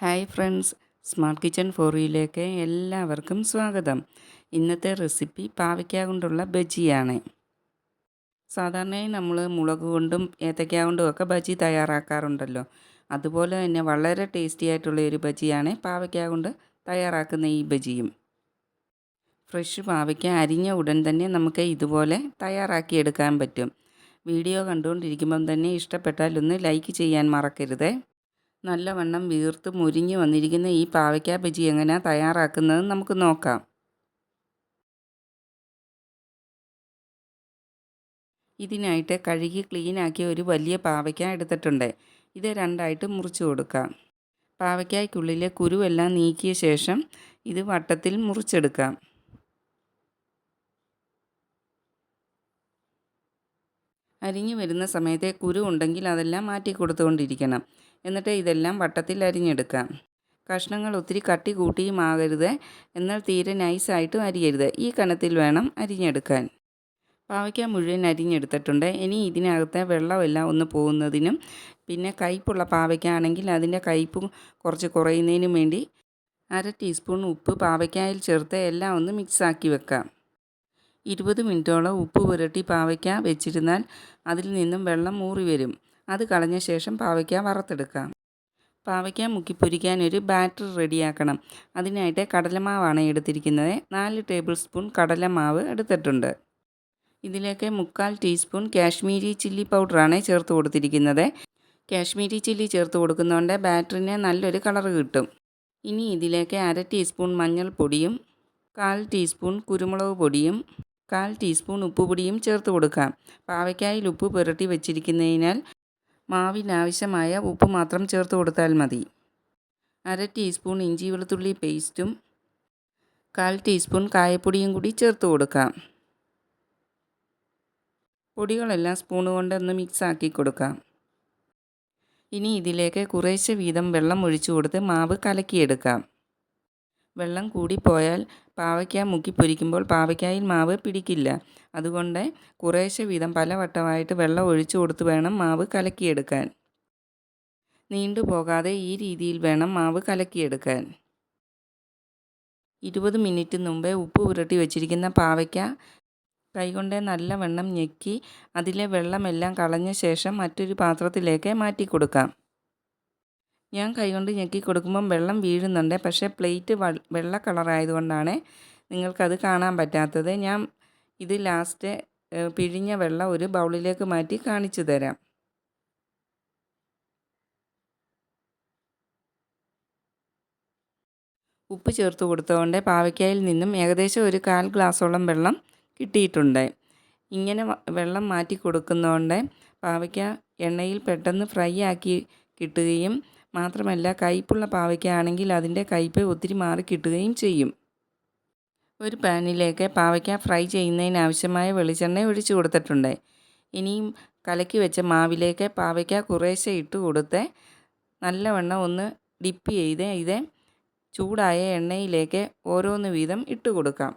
Hi friends. Smart kitchen ഫോറിയിലേക്ക് എല്ലാവർക്കും സ്വാഗതം. ഇന്നത്തെ റെസിപ്പി പാവയ്ക്ക കൊണ്ടുള്ള ബജിയാണ്. സാധാരണയായി നമ്മൾ മുളക് കൊണ്ടും ഏത്തയ്ക്ക കൊണ്ടും ഒക്കെ ബജി തയ്യാറാക്കാറുണ്ടല്ലോ. അതുപോലെ തന്നെ വളരെ ടേസ്റ്റി ആയിട്ടുള്ള ഒരു ബജിയാണ് പാവയ്ക്ക കൊണ്ട് തയ്യാറാക്കുന്ന ഈ ബജിയും. ഫ്രഷ് പാവയ്ക്ക അരിഞ്ഞ ഉടൻ തന്നെ നമുക്ക് ഇതുപോലെ തയ്യാറാക്കി എടുക്കാൻ പറ്റും. വീഡിയോ കണ്ടുകൊണ്ടിരിക്കുമ്പം തന്നെ ഇഷ്ടപ്പെട്ടാൽ ഒന്ന് ലൈക്ക് ചെയ്യാൻ മറക്കരുത്. നല്ലവണ്ണം വീർത്ത് മുരിഞ്ഞ് വന്നിരിക്കുന്ന ഈ പാവയ്ക്ക ബജി എങ്ങനെയാണ് തയ്യാറാക്കുന്നത് നമുക്ക് നോക്കാം. ഇതിനായിട്ട് കഴുകി ക്ലീനാക്കിയ ഒരു വലിയ പാവയ്ക്ക എടുത്തിട്ടുണ്ട്. ഇത് രണ്ടായിട്ട് മുറിച്ച് കൊടുക്കാം. പാവയ്ക്കായ്ക്കുള്ളിലെ കുരുവെല്ലാം നീക്കിയ ശേഷം ഇത് വട്ടത്തിൽ മുറിച്ചെടുക്കാം. അരിഞ്ഞു വരുന്ന സമയത്തെ കുരു ഉണ്ടെങ്കിൽ അതെല്ലാം മാറ്റി കൊടുത്തുകൊണ്ടിരിക്കണം. എന്നിട്ട് ഇതെല്ലാം വട്ടത്തിൽ അരിഞ്ഞെടുക്കാം. കഷ്ണങ്ങൾ ഒത്തിരി കട്ടി കൂട്ടിയും ആകരുത് എന്നാൽ തീരെ നൈസായിട്ടും അരിയരുത്. ഈ കനത്തിൽ വേണം അരിഞ്ഞെടുക്കാൻ. പാവയ്ക്ക മുഴുവൻ അരിഞ്ഞെടുത്തിട്ടുണ്ട്. ഇനി ഇതിനകത്തെ വെള്ളമെല്ലാം ഒന്ന് പോകുന്നതിനും പിന്നെ കയ്പുള്ള പാവയ്ക്ക ആണെങ്കിൽ അതിന്റെ കയ്പ് കുറച്ച് കുറയുന്നതിനും വേണ്ടി അര ടീസ്പൂൺ ഉപ്പ് പാവയ്ക്കായിൽ ചേർത്ത് എല്ലാം ഒന്ന് മിക്സാക്കി വെക്കാം. ഇരുപത് മിനിറ്റോളം ഉപ്പ് പുരട്ടി പാവയ്ക്ക വെച്ചിരുന്നാൽ അതിൽ നിന്നും വെള്ളം മൂറി വരും. അത് കളഞ്ഞ ശേഷം പാവയ്ക്ക വറുത്തെടുക്കാം. പാവയ്ക്ക മുക്കി പൊരിക്കാൻ ഒരു ബാറ്റർ റെഡിയാക്കണം. അതിനായിട്ട് കടലമാവാണ് എടുത്തിരിക്കുന്നത്. നാല് ടേബിൾ സ്പൂൺ കടലമാവ് എടുത്തിട്ടുണ്ട്. ഇതിലേക്ക് മുക്കാൽ ടീസ്പൂൺ കാശ്മീരി ചില്ലി പൗഡറാണ് ചേർത്ത് കൊടുത്തിരിക്കുന്നത്. കാശ്മീരി ചില്ലി ചേർത്ത് കൊടുക്കുന്നതുകൊണ്ട് ബാറ്ററിന് നല്ലൊരു കളർ കിട്ടും. ഇനി ഇതിലേക്ക് അര ടീസ്പൂൺ മഞ്ഞൾപ്പൊടിയും കാൽ ടീസ്പൂൺ കുരുമുളക് പൊടിയും കാൽ ടീസ്പൂൺ ഉപ്പുപൊടിയും ചേർത്ത് കൊടുക്കാം. പാവയ്ക്കായിൽ ഉപ്പ് പുരട്ടി വെച്ചിരിക്കുന്നതിനാൽ മാവിനാവശ്യമായ ഉപ്പ് മാത്രം ചേർത്ത് കൊടുത്താൽ മതി. അര ടീസ്പൂൺ ഇഞ്ചി വെളുത്തുള്ളി പേസ്റ്റും കാൽ ടീസ്പൂൺ കായപ്പൊടിയും കൂടി ചേർത്ത് കൊടുക്കാം. പൊടികളെല്ലാം സ്പൂൺ കൊണ്ടൊന്ന് മിക്സ് ആക്കി കൊടുക്കാം. ഇനി ഇതിലേക്ക് കുറേശ്ശെ വീതം വെള്ളം ഒഴിച്ചു കൊടുത്ത് മാവ് കലക്കിയെടുക്കാം. വെള്ളം കൂടിപ്പോയാൽ പാവയ്ക്ക മുക്കി പൊരിക്കുമ്പോൾ പാവയ്ക്കായിൽ മാവ് പിടിക്കില്ല. അതുകൊണ്ട് കുറേശ്ശെ വീതം പല വട്ടമായിട്ട് വെള്ളം ഒഴിച്ചു കൊടുത്ത് വേണം മാവ് കലക്കിയെടുക്കാൻ. നീണ്ടു പോകാതെ ഈ രീതിയിൽ വേണം മാവ് കലക്കിയെടുക്കാൻ. ഇരുപത് മിനിറ്റ് മുമ്പേ ഉപ്പ് പുരട്ടി വെച്ചിരിക്കുന്ന പാവയ്ക്ക കൈകൊണ്ട് നല്ലവണ്ണം ഞെക്കി അതിലെ വെള്ളമെല്ലാം കളഞ്ഞ ശേഷം മറ്റൊരു പാത്രത്തിലേക്ക് മാറ്റി കൊടുക്കാം ഞാൻ കൈകൊണ്ട് ഞെക്കി കൊടുക്കുമ്പം വെള്ളം വീഴുന്നുണ്ട്. പക്ഷേ പ്ലേറ്റ് വെള്ള കളറായതുകൊണ്ടാണ് നിങ്ങൾക്കത് കാണാൻ പറ്റാത്തത്. ഞാൻ ഇത് ലാസ്റ്റ് പിഴിഞ്ഞ വെള്ളം ഒരു ബൗളിലേക്ക് മാറ്റി കാണിച്ചു തരാം. ഉപ്പ് ചേർത്ത് കൊടുത്തതുകൊണ്ട് പാവയ്ക്കായിൽ നിന്നും ഏകദേശം ഒരു കാൽ ഗ്ലാസോളം വെള്ളം കിട്ടിയിട്ടുണ്ട്. ഇങ്ങനെ വെള്ളം മാറ്റി കൊടുക്കുന്നതുകൊണ്ട് പാവയ്ക്ക എണ്ണയിൽ പെട്ടെന്ന് ഫ്രൈ ആക്കി കിട്ടുകയും മാത്രമല്ല കയ്പുള്ള പാവയ്ക്കാണെങ്കിൽ അതിന്റെ കയ്പ് ഒത്തിരി മാറി കിട്ടുകയും ചെയ്യും. ഒരു പാനിലേക്ക് പാവയ്ക്ക ഫ്രൈ ചെയ്യുന്നതിനാവശ്യമായ വെളിച്ചെണ്ണ ഒഴിച്ചു കൊടുത്തിട്ടുണ്ട്. ഇനിയും കലക്കി വെച്ച മാവിലേക്ക് പാവയ്ക്ക കുറേശ്ശെ ഇട്ട് കൊടുത്ത് നല്ലവണ്ണം ഒന്ന് ഡിപ്പ് ചെയ്ത് ഇത് ചൂടായ എണ്ണയിലേക്ക് ഓരോന്ന് വീതം ഇട്ട് കൊടുക്കാം.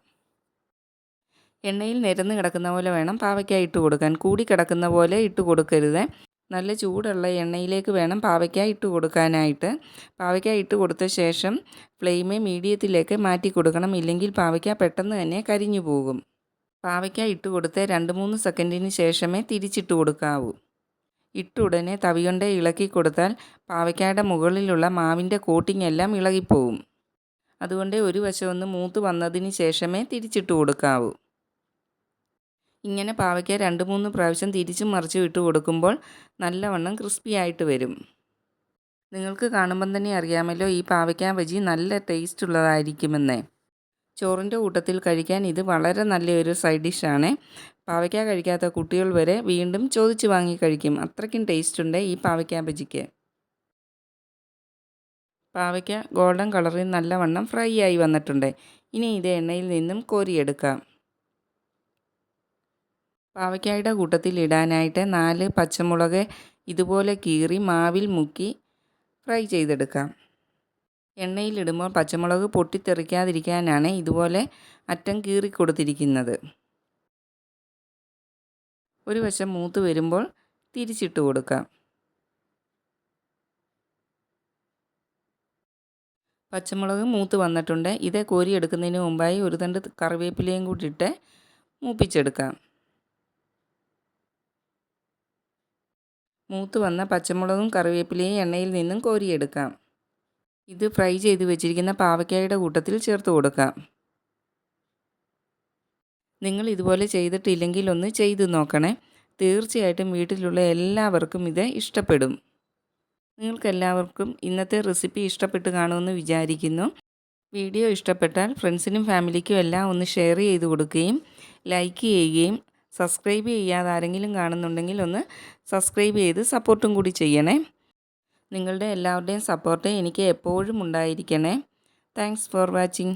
എണ്ണയിൽ നിരന്ന് കിടക്കുന്ന പോലെ വേണം പാവയ്ക്ക ഇട്ട് കൊടുക്കാൻ. കൂടി കിടക്കുന്ന പോലെ ഇട്ട് കൊടുക്കരുത്. നല്ല ചൂടുള്ള എണ്ണയിലേക്ക് വേണം പാവയ്ക്ക ഇട്ട് കൊടുക്കാനായിട്ട്. പാവയ്ക്ക ഇട്ട് കൊടുത്ത ശേഷം ഫ്ലെയിം മീഡിയത്തിലേക്ക് മാറ്റി കൊടുക്കണം. ഇല്ലെങ്കിൽ പാവയ്ക്ക പെട്ടെന്ന് തന്നെ കരിഞ്ഞു പോകും. പാവയ്ക്ക ഇട്ട് കൊടുത്ത് രണ്ട് മൂന്ന് സെക്കൻഡിന് ശേഷമേ തിരിച്ചിട്ട് കൊടുക്കാവൂ. ഇട്ടുടനെ തവിയൊണ്ട ഇളക്കി കൊടുത്താൽ പാവയ്ക്കയുടെ മുകളിലുള്ള മാവിന്റെ കോട്ടിംഗ് എല്ലാം ഇളകിപ്പോവും. അതുകൊണ്ട് ഒരു വശമൊന്ന് മൂത്ത് വന്നതിന് ശേഷമേ തിരിച്ചിട്ട് കൊടുക്കാവൂ. ഇങ്ങനെ പാവയ്ക്ക രണ്ട് മൂന്ന് പ്രാവശ്യം തിരിച്ചും മറിച്ചും ഇട്ട് കൊടുക്കുമ്പോൾ നല്ലവണ്ണം ക്രിസ്പി ആയിട്ട് വരും. നിങ്ങൾക്ക് കാണുമ്പം തന്നെ അറിയാമല്ലോ ഈ പാവയ്ക്ക ബജി നല്ല ടേസ്റ്റ് ഉള്ളതായിരിക്കുമെന്നേ. ചോറിന്റെ കൂട്ടത്തിൽ കഴിക്കാൻ ഇത് വളരെ നല്ലൊരു സൈഡ് ഡിഷാണ് പാവയ്ക്ക കഴിക്കാത്ത കുട്ടികൾ വരെ വീണ്ടും ചോദിച്ചു വാങ്ങി കഴിക്കും. അത്രയ്ക്കും ടേസ്റ്റ് ഉണ്ട് ഈ പാവയ്ക്ക ബജിക്ക്. പാവയ്ക്ക ഗോൾഡൻ കളറിൽ നല്ലവണ്ണം ഫ്രൈ ആയി വന്നിട്ടുണ്ട്. ഇനി ഇത് എണ്ണയിൽ നിന്നും കോരിയെടുക്കാം. പാവയ്ക്കായുടെ കൂട്ടത്തിൽ ഇടാനായിട്ട് നാല് പച്ചമുളക് ഇതുപോലെ കീറി മാവിൽ മുക്കി ഫ്രൈ ചെയ്തെടുക്കാം. എണ്ണയിലിടുമ്പോൾ പച്ചമുളക് പൊട്ടിത്തെറിക്കാതിരിക്കാനാണ് ഇതുപോലെ അറ്റം കീറി കൊടുത്തിരിക്കുന്നത്. ഒരു വശം മൂത്ത് വരുമ്പോൾ തിരിച്ചിട്ട് കൊടുക്കാം. പച്ചമുളക് മൂത്ത് വന്നിട്ടുണ്ട്. ഇത് കോരിയെടുക്കുന്നതിന് മുമ്പായി ഒരു തണ്ട് കറിവേപ്പിലയും കൂടി ഇട്ട് മൂപ്പിച്ചെടുക്കാം. മൂത്ത് വന്ന പച്ചമുളകും കറിവേപ്പിലയും എണ്ണയിൽ നിന്നും കോരിയെടുക്കാം. ഇത് ഫ്രൈ ചെയ്ത് വെച്ചിരിക്കുന്ന പാവയ്ക്കായുടെ കൂട്ടത്തിൽ ചേർത്ത് കൊടുക്കാം. നിങ്ങൾ ഇതുപോലെ ചെയ്തിട്ടില്ലെങ്കിൽ ഒന്ന് ചെയ്തു നോക്കണേ. തീർച്ചയായിട്ടും വീട്ടിലുള്ള എല്ലാവർക്കും ഇത് ഇഷ്ടപ്പെടും. നിങ്ങൾക്കെല്ലാവർക്കും ഇന്നത്തെ റെസിപ്പി ഇഷ്ടപ്പെട്ട് കാണുമെന്ന് വിചാരിക്കുന്നു. വീഡിയോ ഇഷ്ടപ്പെട്ടാൽ ഫ്രണ്ട്സിനും ഫാമിലിക്കും എല്ലാം ഒന്ന് ഷെയർ ചെയ്ത് കൊടുക്കുകയും ലൈക്ക് ചെയ്യുകയും സബ്സ്ക്രൈബ് ചെയ്യാതെ ആരെങ്കിലും കാണുന്നുണ്ടെങ്കിൽ ഒന്ന് സബ്സ്ക്രൈബ് ചെയ്ത് സപ്പോർട്ടും കൂടി ചെയ്യണേ. നിങ്ങളുടെ എല്ലാവരുടെയും സപ്പോർട്ട് എനിക്ക് എപ്പോഴും ഉണ്ടായിരിക്കണേ. Thanks for watching